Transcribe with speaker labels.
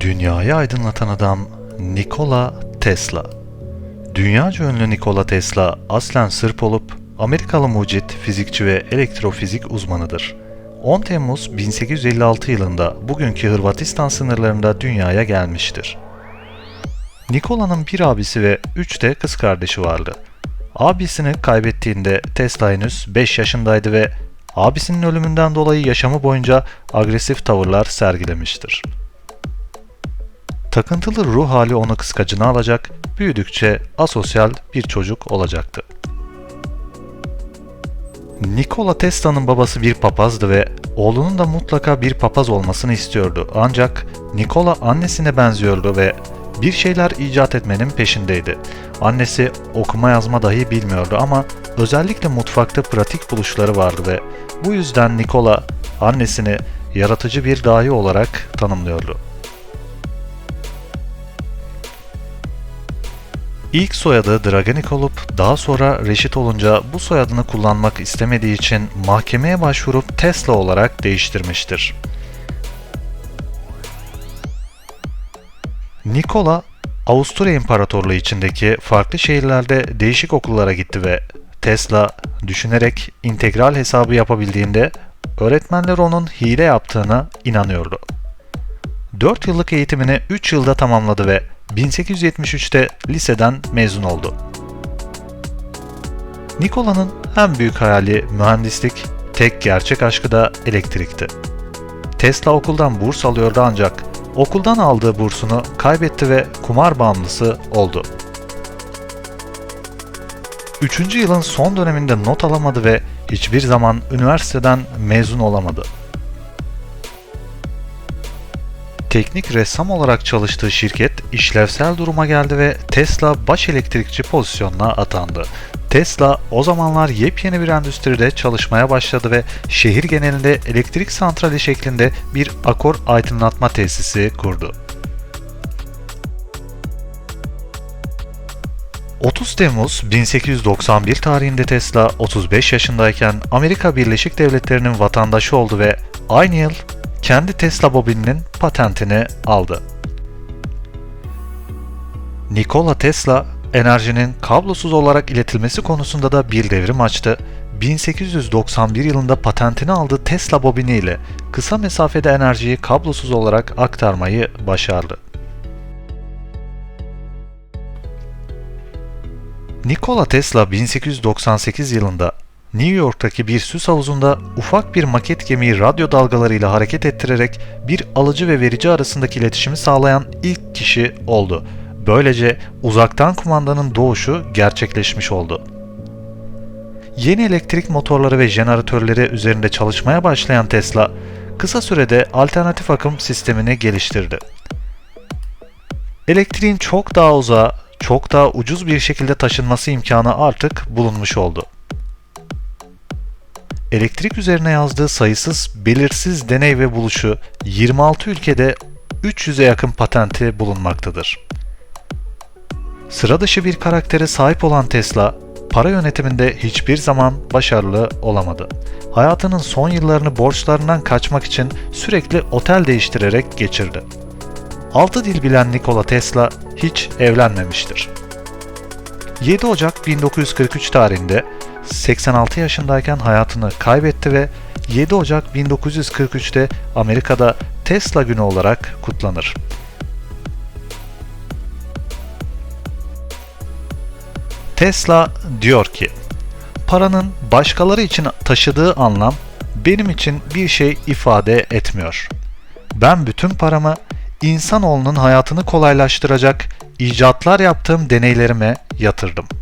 Speaker 1: Dünyayı aydınlatan adam Nikola Tesla. Dünyaca ünlü Nikola Tesla aslen Sırp olup Amerikalı mucit, fizikçi ve elektrofizik uzmanıdır. 10 Temmuz 1856 yılında bugünkü Hırvatistan sınırlarında dünyaya gelmiştir. Nikola'nın bir abisi ve 3 de kız kardeşi vardı. Abisini kaybettiğinde Tesla henüz 5 yaşındaydı ve abisinin ölümünden dolayı yaşamı boyunca agresif tavırlar sergilemiştir. Takıntılı ruh hali onu kıskacına alacak, büyüdükçe asosyal bir çocuk olacaktı. Nikola Tesla'nın babası bir papazdı ve oğlunun da mutlaka bir papaz olmasını istiyordu. Ancak Nikola annesine benziyordu ve bir şeyler icat etmenin peşindeydi. Annesi okuma yazma dahi bilmiyordu ama özellikle mutfakta pratik buluşları vardı ve bu yüzden Nikola annesini yaratıcı bir dahi olarak tanımlıyordu. İlk soyadı Dragonik olup daha sonra reşit olunca bu soyadını kullanmak istemediği için mahkemeye başvurup Tesla olarak değiştirmiştir. Nikola, Avusturya İmparatorluğu içindeki farklı şehirlerde değişik okullara gitti ve Tesla düşünerek integral hesabı yapabildiğinde öğretmenler onun hile yaptığına inanıyordu. 4 yıllık eğitimini 3 yılda tamamladı ve 1873'te liseden mezun oldu. Nikola'nın en büyük hayali mühendislik, tek gerçek aşkı da elektrikti. Tesla okuldan burs alıyordu ancak okuldan aldığı bursunu kaybetti ve kumar bağımlısı oldu. Üçüncü yılın son döneminde not alamadı ve hiçbir zaman üniversiteden mezun olamadı. Teknik ressam olarak çalıştığı şirket işlevsel duruma geldi ve Tesla baş elektrikçi pozisyonuna atandı. Tesla o zamanlar yepyeni bir endüstride çalışmaya başladı ve şehir genelinde elektrik santrali şeklinde bir akor aydınlatma tesisi kurdu. 30 Temmuz 1891 tarihinde Tesla 35 yaşındayken Amerika Birleşik Devletleri'nin vatandaşı oldu ve aynı yıl kendi Tesla bobininin patentini aldı. Nikola Tesla enerjinin kablosuz olarak iletilmesi konusunda da bir devrim açtı. 1891 yılında patentini aldığı Tesla bobini ile kısa mesafede enerjiyi kablosuz olarak aktarmayı başardı. Nikola Tesla 1898 yılında New York'taki bir süs havuzunda ufak bir maket gemiyi radyo dalgalarıyla hareket ettirerek bir alıcı ve verici arasındaki iletişimi sağlayan ilk kişi oldu. Böylece uzaktan kumandanın doğuşu gerçekleşmiş oldu. Yeni elektrik motorları ve jeneratörleri üzerinde çalışmaya başlayan Tesla, kısa sürede alternatif akım sistemini geliştirdi. Elektriğin çok daha uzağa, çok daha ucuz bir şekilde taşınması imkanı artık bulunmuş oldu elektrik üzerine yazdığı sayısız belirsiz deney ve buluşu 26 ülkede 300'e yakın patenti bulunmaktadır. Sıra dışı bir karaktere sahip olan Tesla, para yönetiminde hiçbir zaman başarılı olamadı. Hayatının son yıllarını borçlarından kaçmak için sürekli otel değiştirerek geçirdi. 6 dil bilen Nikola Tesla hiç evlenmemiştir. 7 Ocak 1943 tarihinde 86 yaşındayken hayatını kaybetti ve 7 Ocak 1943'te Amerika'da Tesla günü olarak kutlanır. Tesla diyor ki, paranın başkaları için taşıdığı anlam benim için bir şey ifade etmiyor. Ben bütün paramı insanoğlunun hayatını kolaylaştıracak icatlar yaptığım deneylerime yatırdım.''